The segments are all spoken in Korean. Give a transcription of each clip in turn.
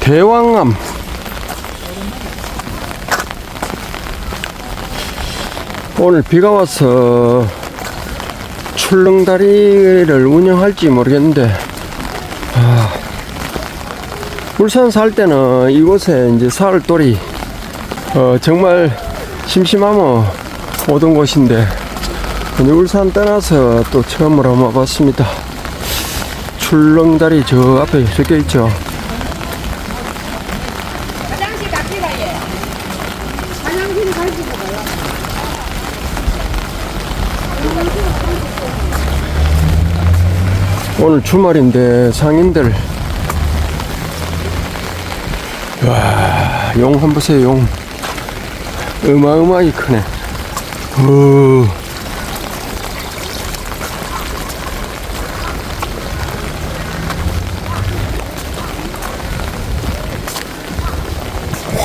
대왕암. 오늘 비가 와서 출렁다리를 운영할지 모르겠는데 아, 울산 살 때는 이곳에 이제 사흘돌이 어, 정말 심심하면 오던 곳인데 오늘 울산 떠나서 또 처음으로 한번 와봤습니다. 출렁다리 저 앞에 적혀 있죠 오늘 주말인데 상인들. 와용 한번 보세요 용. 어마어마하게 크네. 어.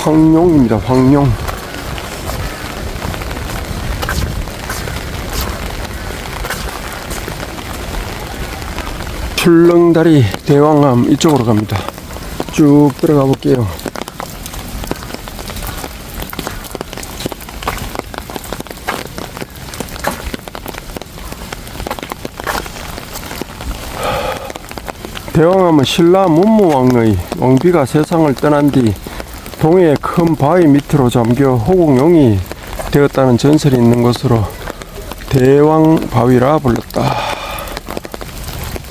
황룡입니다 황룡 출렁다리 대왕암 이쪽으로 갑니다. 쭉 들어가 볼게요. 대왕암은 신라 문무왕의 왕비가 세상을 떠난 뒤 동해의 큰 바위 밑으로 잠겨 호국용이 되었다는 전설이 있는 것으로 대왕바위라 불렀다.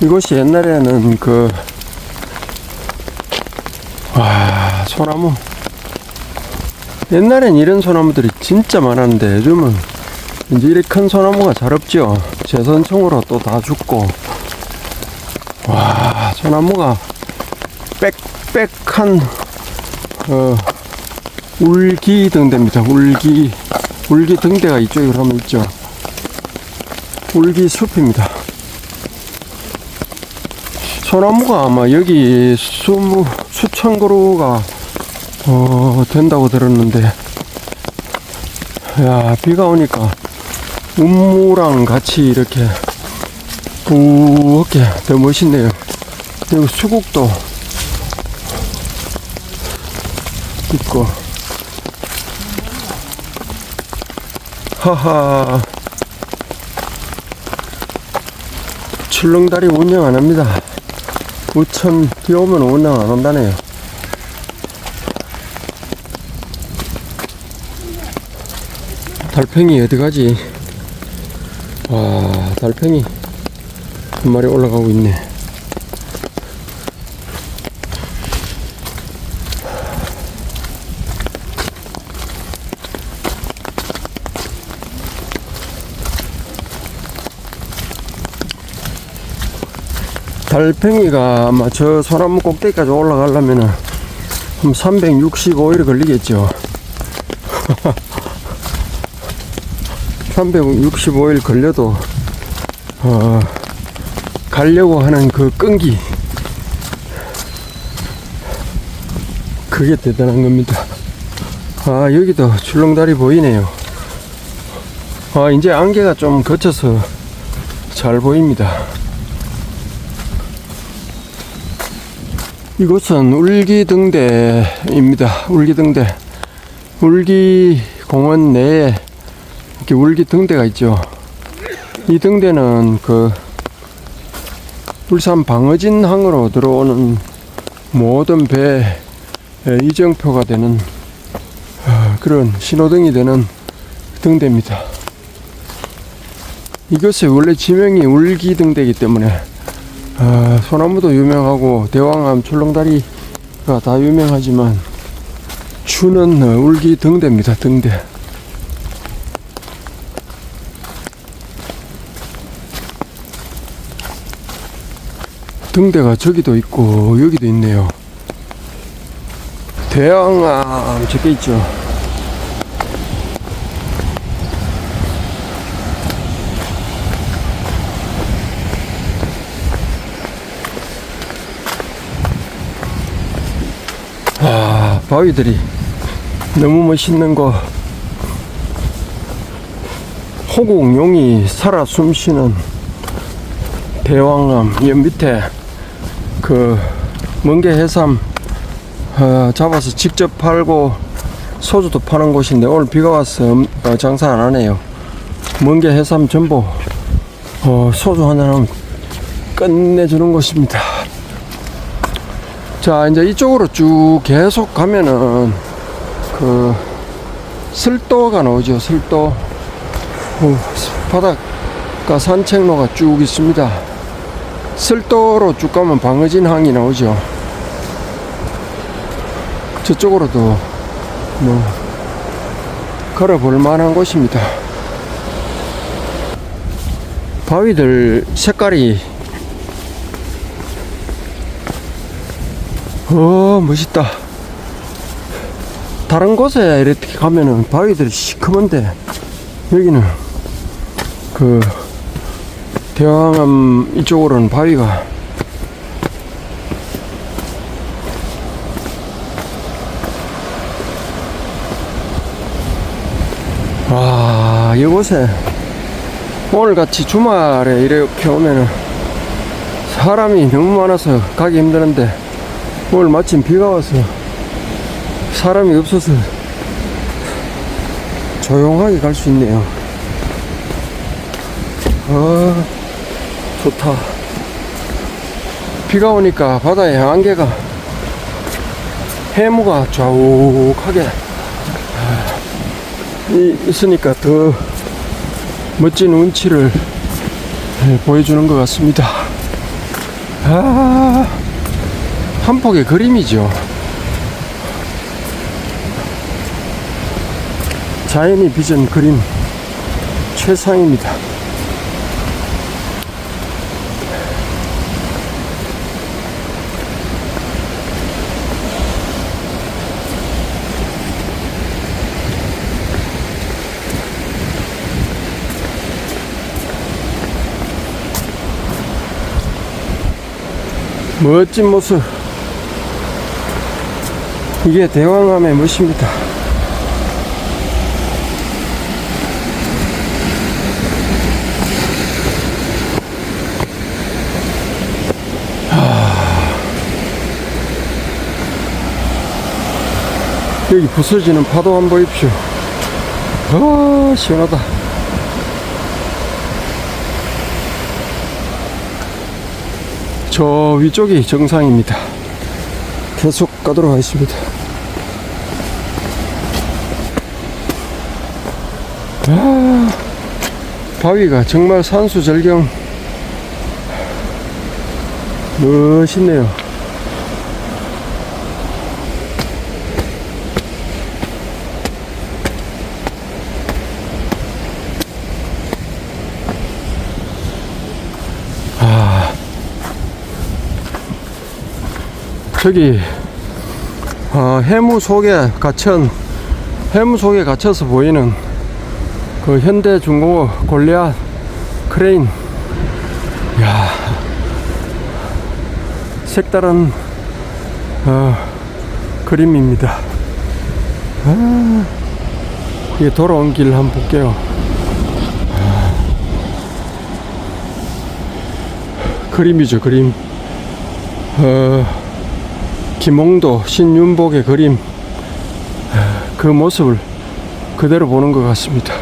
이곳이 옛날에는 그, 와, 소나무. 옛날엔 이런 소나무들이 진짜 많았는데 요즘은 이제 이렇게 큰 소나무가 잘 없죠. 재선충으로 또 다 죽고. 와, 소나무가 빽빽한, 어, 울기 등대입니다. 울기, 울기 등대가 이쪽에 그러면 있죠. 울기 숲입니다. 소나무가 아마 여기 수, 수천 그루가 어, 된다고 들었는데. 야 비가 오니까 운무랑 같이 이렇게 부엌게 더 멋있네요. 여기 수국도 있고. 하하. 출렁다리 운영 안 합니다 우천 비 오면 운영 안 온다네요. 달팽이 어디 가지? 와, 달팽이 한 마리 올라가고 있네. 달팽이가 아마 저 소나무 꼭대기까지 올라가려면은 한 365일 걸리겠죠. 365일 걸려도 어, 가려고 하는 그 끈기 그게 대단한 겁니다. 아 여기도 출렁다리 보이네요. 아 이제 안개가 좀 걷혀서 잘 보입니다. 이곳은 울기등대입니다. 울기등대. 울기공원 내에 이렇게 울기등대가 있죠. 이 등대는 그 울산 방어진 항으로 들어오는 모든 배에 이정표가 되는 어, 그런 신호등이 되는 등대입니다. 이것의 원래 지명이 울기등대이기 때문에 아, 소나무도 유명하고 대왕암 출렁다리가 다 유명하지만 어, 울기 등대입니다. 등대. 등대가 저기도 있고 여기도 있네요. 대왕암 저기 있죠. 바위들이 너무 멋있는 거. 호국용이 살아 숨쉬는 대왕암 이 밑에 그 먼게 해삼 어, 잡아서 직접 팔고 소주도 파는 곳인데 오늘 비가 와서 음, 어, 장사 안 하네요. 먼게 해삼 전보 어, 소주 하면 끝내주는 곳입니다. 자 이제 이쪽으로 쭉 계속 가면은 그 슬도가 나오죠. 슬도 어, 바닷가 산책로가 쭉 있습니다. 슬도로 쭉 가면 방어진 항이 나오죠. 저쪽으로도 뭐 걸어볼 만한 곳입니다. 바위들 색깔이 어 멋있다. 다른 곳에 이렇게 가면은 바위들이 시커먼데 여기는 그 대왕암 이쪽으로는 바위가 와 이곳에 오늘 같이 주말에 이렇게 오면은 사람이 너무 많아서 가기 힘드는데 오늘 마침 비가 와서 사람이 없어서 조용하게 갈 수 있네요. 아, 좋다. 비가 오니까 바다에 안개가 해무가 좌욱하게 아, 이- 있으니까 더 멋진 운치를 예, 보여주는 것 같습니다. 아, 한 폭의 그림이죠. 자연이 빚은 그림 최상입니다. 멋진 모습. 이게 대왕암의 멋입니다. 여기 부서지는 파도 한번 보십시오. 아, 시원하다. 저 위쪽이 정상입니다. 계속 가도록 하겠습니다. 아, 바위가 정말 산수절경 멋있네요. 저기 어, 해무 속에 갇힌 해무 속에 갇혀서 보이는 그 현대 중공업 골리앗 크레인. 야 색다른 어, 그림입니다. 아, 이게 돌아온 길 한번 볼게요. 아, 그림이죠 그림. 어, 김홍도, 신윤복의 그림 그 모습을 그대로 보는 것 같습니다.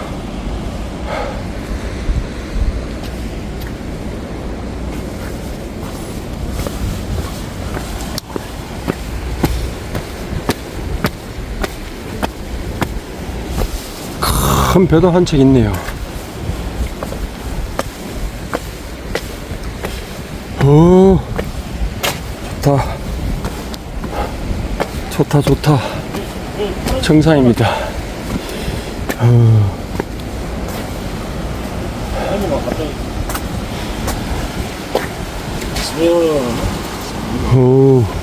큰 배도 한 척 있네요. 오, 좋다. 좋다 좋다 정상입니다 어. 오.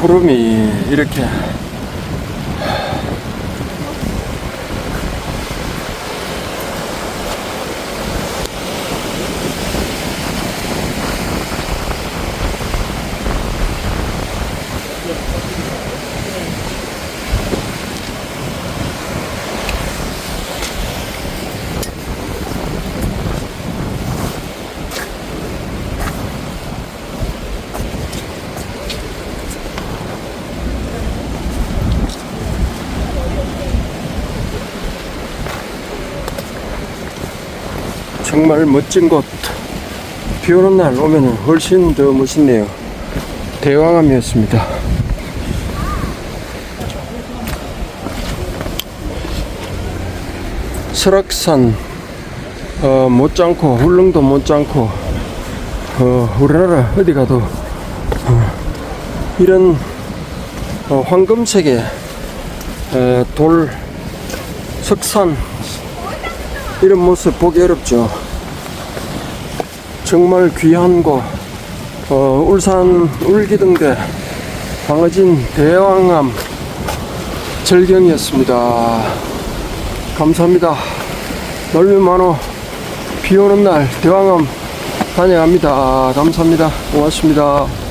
구름이 이렇게 정말 멋진 곳. 비 오는 날 오면 훨씬 더 멋있네요. 대왕암이었습니다. 설악산, 어, 못지않고, 울릉도 못지않고, 어, 우리나라 어디 가도, 어, 이런, 어, 황금색의, 에, 돌, 석산, 이런 모습 보기 어렵죠. 정말 귀한 곳, 어, 울산 울기등대 방어진 대왕암 절경이었습니다. 감사합니다. 넓은 만호 비 오는 날 대왕암 다녀갑니다. 감사합니다. 고맙습니다.